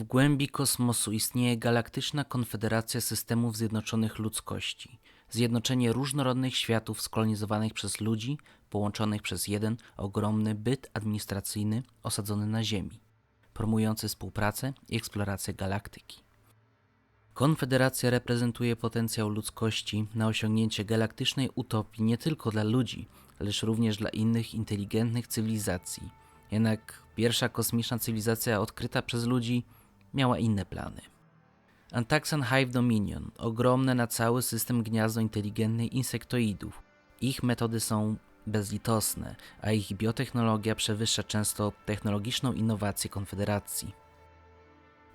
W głębi kosmosu istnieje galaktyczna konfederacja systemów zjednoczonych ludzkości. Zjednoczenie różnorodnych światów skolonizowanych przez ludzi, połączonych przez jeden ogromny byt administracyjny osadzony na Ziemi, promujący współpracę i eksplorację galaktyki. Konfederacja reprezentuje potencjał ludzkości na osiągnięcie galaktycznej utopii nie tylko dla ludzi, lecz również dla innych inteligentnych cywilizacji. Jednak pierwsza kosmiczna cywilizacja odkryta przez ludzi miała inne plany. Antaxan Hive Dominion ogromne na cały system gniazdo inteligentnych insektoidów. Ich metody są bezlitosne, a ich biotechnologia przewyższa często technologiczną innowację Konfederacji.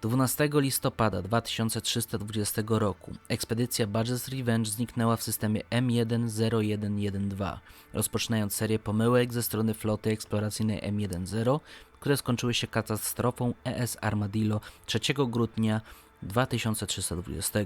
12 listopada 2320 roku ekspedycja Badger's Revenge zniknęła w systemie M10112, rozpoczynając serię pomyłek ze strony floty eksploracyjnej M10, które skończyły się katastrofą ES Armadillo 3 grudnia 2320.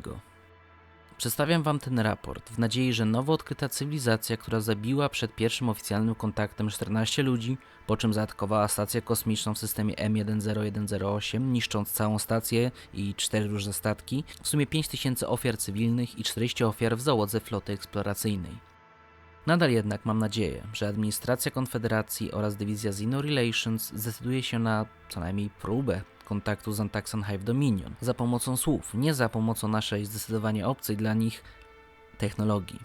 Przedstawiam Wam ten raport w nadziei, że nowo odkryta cywilizacja, która zabiła przed pierwszym oficjalnym kontaktem 14 ludzi, po czym zaatakowała stację kosmiczną w systemie M10108, niszcząc całą stację i cztery różne statki, w sumie 5000 ofiar cywilnych i 40 ofiar w załodze floty eksploracyjnej. Nadal jednak mam nadzieję, że administracja Konfederacji oraz dywizja Zeno Relations zdecyduje się na co najmniej próbę kontaktu z Antaxan Hive Dominion za pomocą słów, nie za pomocą naszej zdecydowanie obcej dla nich technologii.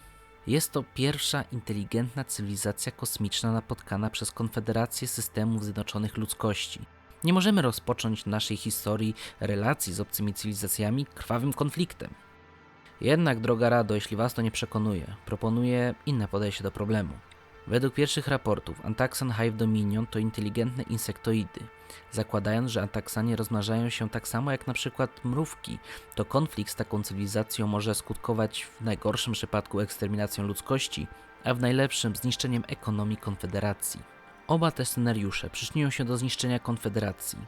Jest to pierwsza inteligentna cywilizacja kosmiczna napotkana przez Konfederację Systemów Zjednoczonych Ludzkości. Nie możemy rozpocząć naszej historii relacji z obcymi cywilizacjami krwawym konfliktem. Jednak, droga Rado, jeśli Was to nie przekonuje, proponuję inne podejście do problemu. Według pierwszych raportów Antaxan Hive Dominion to inteligentne insektoidy. Zakładając, że Antaxanie rozmnażają się tak samo jak na przykład mrówki, to konflikt z taką cywilizacją może skutkować w najgorszym przypadku eksterminacją ludzkości, a w najlepszym zniszczeniem ekonomii Konfederacji. Oba te scenariusze przyczynią się do zniszczenia Konfederacji.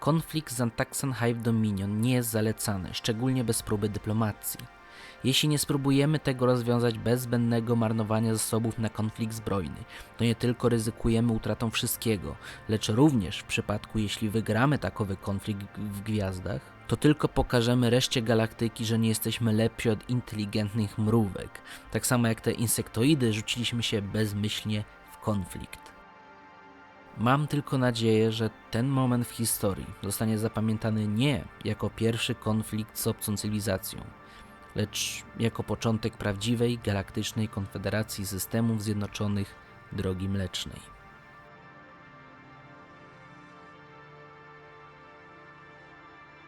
Konflikt z Antaxan Hive Dominion nie jest zalecany, szczególnie bez próby dyplomacji. Jeśli nie spróbujemy tego rozwiązać bez zbędnego marnowania zasobów na konflikt zbrojny, to nie tylko ryzykujemy utratą wszystkiego, lecz również w przypadku, jeśli wygramy takowy konflikt w gwiazdach, to tylko pokażemy reszcie galaktyki, że nie jesteśmy lepsi od inteligentnych mrówek. Tak samo jak te insektoidy rzuciliśmy się bezmyślnie w konflikt. Mam tylko nadzieję, że ten moment w historii zostanie zapamiętany nie jako pierwszy konflikt z obcą cywilizacją, lecz jako początek prawdziwej galaktycznej konfederacji systemów zjednoczonych drogi mlecznej.